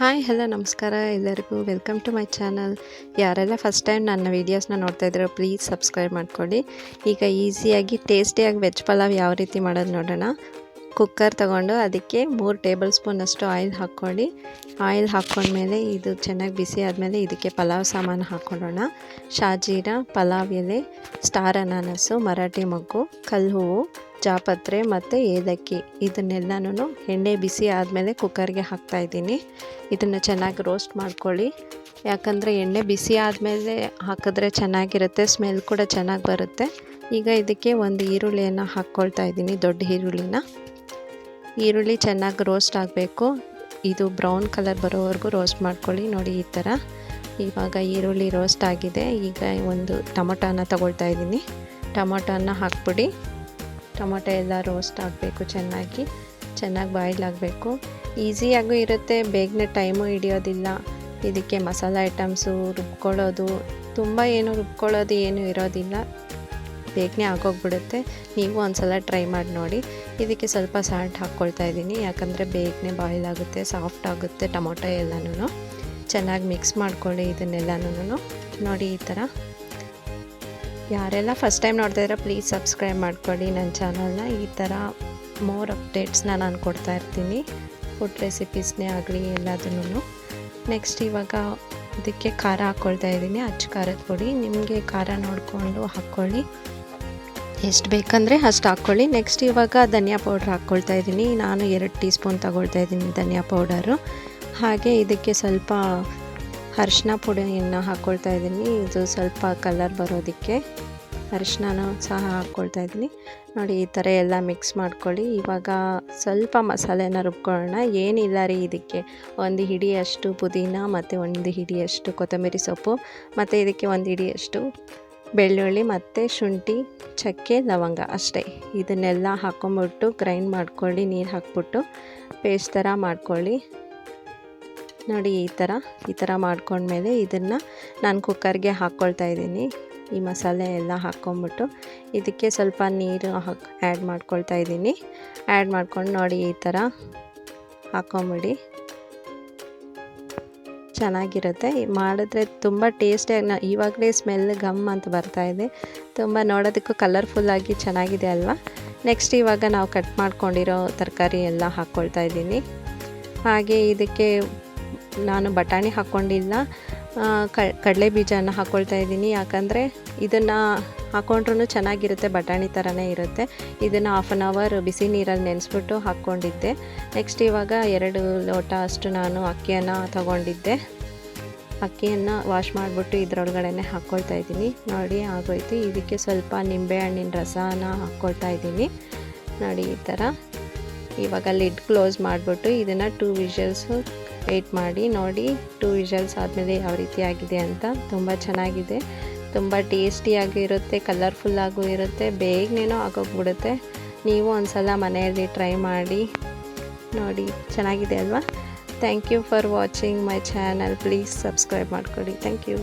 Hi hello ನಮಸ್ಕಾರ. ಎಲ್ಲರಿಗೂ welcome to my channel ಯಾರೆಲ್ಲ ಫಸ್ಟ್ ಟೈಮ್ ನನ್ನ ವೀಡಿಯೋಸ್ನ ನೋಡ್ತಾ ಇದ್ದೀರೋ ಪ್ಲೀಸ್ ಸಬ್ಸ್ಕ್ರೈಬ್ ಮಾಡ್ಕೊಳ್ಳಿ. ಈಗ ಈಸಿಯಾಗಿ ಟೇಸ್ಟಿಯಾಗಿ ವೆಜ್ ಪಲಾವ್ ಯಾವ ರೀತಿ ಮಾಡೋದು ನೋಡೋಣ. ಕುಕ್ಕರ್ ತಗೊಂಡು ಅದಕ್ಕೆ ಮೂರು ಟೇಬಲ್ ಸ್ಪೂನಷ್ಟು ಆಯಿಲ್ ಹಾಕ್ಕೊಳ್ಳಿ. ಆಯಿಲ್ ಹಾಕ್ಕೊಂಡ್ಮೇಲೆ ಇದು ಚೆನ್ನಾಗಿ ಬಿಸಿ ಆದಮೇಲೆ ಇದಕ್ಕೆ ಪಲಾವ್ ಸಾಮಾನು ಹಾಕ್ಕೊಳ್ಳೋಣ. ಶಾಜೀರ, ಪಲಾವ್ ಎಲೆ ಸ್ಟಾರ್ ಅನಾನಸು ಮರಾಠಿ ಮೊಗ್ಗು, ಕಲ್ಲು ಹೂವು ಜಾಪತ್ರೆ ಮತ್ತು ಏಲಕ್ಕಿ. ಇದನ್ನೆಲ್ಲನೂ ಎಣ್ಣೆ ಬಿಸಿ ಆದಮೇಲೆ ಕುಕ್ಕರ್ಗೆ ಹಾಕ್ತಾಯಿದ್ದೀನಿ ಇದನ್ನು ಚೆನ್ನಾಗಿ ರೋಸ್ಟ್ ಮಾಡ್ಕೊಳ್ಳಿ. ಯಾಕಂದರೆ ಎಣ್ಣೆ ಬಿಸಿ ಆದಮೇಲೆ ಹಾಕಿದ್ರೆ ಚೆನ್ನಾಗಿರುತ್ತೆ, ಸ್ಮೆಲ್ ಕೂಡ ಚೆನ್ನಾಗಿ ಬರುತ್ತೆ. ಈಗ ಇದಕ್ಕೆ ಒಂದು ಈರುಳ್ಳಿಯನ್ನು ಹಾಕ್ಕೊಳ್ತಾ ಇದ್ದೀನಿ, ದೊಡ್ಡ ಈರುಳ್ಳಿನ. ಈರುಳ್ಳಿ ಚೆನ್ನಾಗಿ ರೋಸ್ಟ್ ಆಗಬೇಕು. ಇದು ಬ್ರೌನ್ ಕಲರ್ ಬರೋವರೆಗೂ ರೋಸ್ಟ್ ಮಾಡ್ಕೊಳ್ಳಿ ನೋಡಿ ಈ ಥರ. ಇವಾಗ ಈರುಳ್ಳಿ ರೋಸ್ಟ್ ಆಗಿದೆ. ಈಗ ಒಂದು ಟೊಮೊಟೊನ ತಗೊಳ್ತಾ ಇದ್ದೀನಿ. ಟೊಮೊಟೊನ ಹಾಕ್ಬಿಡಿ. ಟೊಮೊಟೊ ಎಲ್ಲ ರೋಸ್ಟ್ ಆಗಬೇಕು ಚೆನ್ನಾಗಿ. ಚೆನ್ನಾಗಿ ಬಾಯ್ಲ್ ಆಗಬೇಕು. ಈಸಿಯಾಗೂ ಇರುತ್ತೆ, ಬೇಗನೆ ಟೈಮು ಹಿಡಿಯೋದಿಲ್ಲ. ಇದಕ್ಕೆ ಮಸಾಲ ಐಟಮ್ಸು ರುಬ್ಕೊಳ್ಳೋದು, ತುಂಬ ಏನು ರುಬ್ಕೊಳ್ಳೋದು ಏನು ಇರೋದಿಲ್ಲ. ಬೇಗನೆ ಆಗೋಗ್ಬಿಡುತ್ತೆ. ನೀವು ಒಂದ್ಸಲ ಟ್ರೈ ಮಾಡಿ ನೋಡಿ. ಇದಕ್ಕೆ ಸ್ವಲ್ಪ ಸಾಲ್ಟ್ ಹಾಕ್ಕೊಳ್ತಾ ಇದ್ದೀನಿ. ಯಾಕಂದರೆ ಬೇಗನೆ ಬಾಯ್ಲ್ ಆಗುತ್ತೆ, ಸಾಫ್ಟ್ ಆಗುತ್ತೆ ಟೊಮೊಟೊ ಎಲ್ಲನೂ ಚೆನ್ನಾಗಿ ಮಿಕ್ಸ್ ಮಾಡ್ಕೊಳ್ಳಿ ಇದನ್ನೆಲ್ಲನೂ ನೋಡಿ ಈ ಥರ. ಯಾರೆಲ್ಲ ಫಸ್ಟ್ ಟೈಮ್ ನೋಡ್ತಾ ಇದ್ರೆ ಪ್ಲೀಸ್ ಸಬ್ಸ್ಕ್ರೈಬ್ ಮಾಡ್ಕೊಳ್ಳಿ ನನ್ನ ಚಾನಲ್ನ ಈ ಥರ ಮೋರ್ ಅಪ್ಡೇಟ್ಸ್ನ ನಾನು ಕೊಡ್ತಾ ಇರ್ತೀನಿ. ಫುಡ್ ರೆಸಿಪೀಸ್ನೇ ಆಗಲಿ ಎಲ್ಲದನ್ನು ನೆಕ್ಸ್ಟ್ ಇವಾಗ ಇದಕ್ಕೆ ಖಾರ ಹಾಕ್ಕೊಳ್ತಾ ಇದ್ದೀನಿ. ಅಚ್ಚು ಖಾರದ ಪುಡಿ. ನಿಮಗೆ ಖಾರ ನೋಡಿಕೊಂಡು ಹಾಕ್ಕೊಳ್ಳಿ. ಎಷ್ಟು ಬೇಕಂದರೆ ಅಷ್ಟು ಹಾಕ್ಕೊಳ್ಳಿ. ನೆಕ್ಸ್ಟ್ ಇವಾಗ ಧನಿಯಾ ಪೌಡ್ರ್ ಹಾಕ್ಕೊಳ್ತಾ ಇದ್ದೀನಿ. ನಾನು ಎರಡು ಟೀ ಸ್ಪೂನ್ ತಗೊಳ್ತಾ ಇದ್ದೀನಿ ಧನಿಯಾ ಪೌಡರು ಹಾಗೆ ಇದಕ್ಕೆ ಸ್ವಲ್ಪ ಅರಿಶಿನ ಪುಡಿಯನ್ನು ಹಾಕ್ಕೊಳ್ತಾ ಇದ್ದೀನಿ. ಇದು ಸ್ವಲ್ಪ ಕಲರ್ ಬರೋದಕ್ಕೆ ಅರಿಶಿನ ಸಹ ಹಾಕ್ಕೊಳ್ತಾ ಇದ್ದೀನಿ. ನೋಡಿ, ಈ ಥರ ಎಲ್ಲ ಮಿಕ್ಸ್ ಮಾಡ್ಕೊಳ್ಳಿ. ಇವಾಗ ಸ್ವಲ್ಪ ಮಸಾಲೆನ ರುಬ್ಕೊಳ್ಳೋಣ. ಏನಿಲ್ಲ ರೀ ಇದಕ್ಕೆ. ಒಂದು ಹಿಡಿಯಷ್ಟು ಪುದೀನ ಮತ್ತು ಒಂದು ಹಿಡಿಯಷ್ಟು ಕೊತ್ತಂಬರಿ ಸೊಪ್ಪು ಮತ್ತು ಇದಕ್ಕೆ ಒಂದು ಹಿಡಿಯಷ್ಟು ಬೆಳ್ಳುಳ್ಳಿ ಮತ್ತು ಶುಂಠಿ, ಚಕ್ಕೆ, ಲವಂಗ ಅಷ್ಟೇ. ಇದನ್ನೆಲ್ಲ ಹಾಕೊಂಬಿಟ್ಟು ಗ್ರೈಂಡ್ ಮಾಡ್ಕೊಳ್ಳಿ, ನೀರು ಹಾಕ್ಬಿಟ್ಟು ಪೇಸ್ಟ್ ಥರ ಮಾಡ್ಕೊಳ್ಳಿ. ನೋಡಿ ಈ ಥರ ಈ ಥರ ಮಾಡ್ಕೊಂಡ್ಮೇಲೆ ಇದನ್ನು ನಾನು ಕುಕ್ಕರ್ಗೆ ಹಾಕ್ಕೊಳ್ತಾ ಇದ್ದೀನಿ. ಈ ಮಸಾಲೆ ಎಲ್ಲ ಹಾಕ್ಕೊಂಬಿಟ್ಟು ಇದಕ್ಕೆ ಸ್ವಲ್ಪ ನೀರು ಹಾಕಿ, ಆ್ಯಡ್ ಮಾಡ್ಕೊಳ್ತಾ ಇದ್ದೀನಿ. ಆ್ಯಡ್ ಮಾಡ್ಕೊಂಡು ನೋಡಿ ಈ ಥರ ಹಾಕ್ಕೊಂಬಿಡಿ. ಚೆನ್ನಾಗಿರುತ್ತೆ. ಮಾಡಿದ್ರೆ ತುಂಬ ಟೇಸ್ಟಿಯಾಗಿ ನಾ, ಇವಾಗಲೇ ಸ್ಮೆಲ್ ಗಮ್ ಅಂತ ಬರ್ತಾ ಇದೆ. ತುಂಬ ನೋಡೋದಕ್ಕೂ ಕಲರ್ಫುಲ್ಲಾಗಿ ಚೆನ್ನಾಗಿದೆ ಅಲ್ವಾ? ನೆಕ್ಸ್ಟ್ ಇವಾಗ ನಾವು ಕಟ್ ಮಾಡ್ಕೊಂಡಿರೋ ತರಕಾರಿ ಎಲ್ಲ ಹಾಕ್ಕೊಳ್ತಾ ಇದ್ದೀನಿ. ಹಾಗೆ ಇದಕ್ಕೆ ನಾನು ಬಟಾಣಿ ಹಾಕ್ಕೊಂಡಿಲ್ಲ ಕಡಲೆ ಬೀಜನ ಹಾಕ್ಕೊಳ್ತಾ ಇದ್ದೀನಿ. ಯಾಕಂದರೆ ಇದನ್ನು ಹಾಕ್ಕೊಂಡ್ರೂ ಚೆನ್ನಾಗಿರುತ್ತೆ, ಬಟಾಣಿ ಥರನೇ ಇರುತ್ತೆ. ಇದನ್ನು ಹಾಫ್ ಆನ್ ಅವರ್ ಬಿಸಿ ನೀರಲ್ಲಿ ನೆನೆಸ್ಬಿಟ್ಟು ಹಾಕ್ಕೊಂಡಿದ್ದೆ. ನೆಕ್ಸ್ಟ್ ಇವಾಗ ಎರಡು ಲೋಟ ಅಷ್ಟು ನಾನು ಅಕ್ಕಿಯನ್ನು ತಗೊಂಡಿದ್ದೆ. ಅಕ್ಕಿಯನ್ನು ವಾಶ್ ಮಾಡಿಬಿಟ್ಟು ಇದರೊಳಗಡೆ ಹಾಕ್ಕೊಳ್ತಾ ಇದ್ದೀನಿ. ನೋಡಿ, ಆಗೋಯ್ತು. ಇದಕ್ಕೆ ಸ್ವಲ್ಪ ನಿಂಬೆಹಣ್ಣಿನ ರಸನ ಹಾಕ್ಕೊಳ್ತಾ ಇದ್ದೀನಿ. ನೋಡಿ, ಈ ಥರ ಇವಾಗ ಲಿಡ್ ಕ್ಲೋಸ್ ಮಾಡಿಬಿಟ್ಟು ಇದನ್ನು ಟೂ ವಿಷಲ್ಸು ವೆಯ್ಟ್ ಮಾಡಿ, ನೋಡಿ ಟೂ ವಿಷಲ್ಸ್ ಆದಮೇಲೆ ಯಾವ ರೀತಿ ಆಗಿದೆ ಅಂತ. ತುಂಬ ಚೆನ್ನಾಗಿದೆ. ತುಂಬ ಟೇಸ್ಟಿಯಾಗೂ ಇರುತ್ತೆ ಕಲರ್ಫುಲ್ಲಾಗೂ ಇರುತ್ತೆ, ಬೇಗನೇನೋ ಆಗೋಗ್ಬಿಡುತ್ತೆ. ನೀವು ಒಂದು ಸಲ ಮನೆಯಲ್ಲಿ ಟ್ರೈ ಮಾಡಿ, ನೋಡಿ ಚೆನ್ನಾಗಿದೆ ಅಲ್ವಾ? Thank you for watching my channel please subscribe ಮಾಡ್ಕೊಳ್ಳಿ. Thank you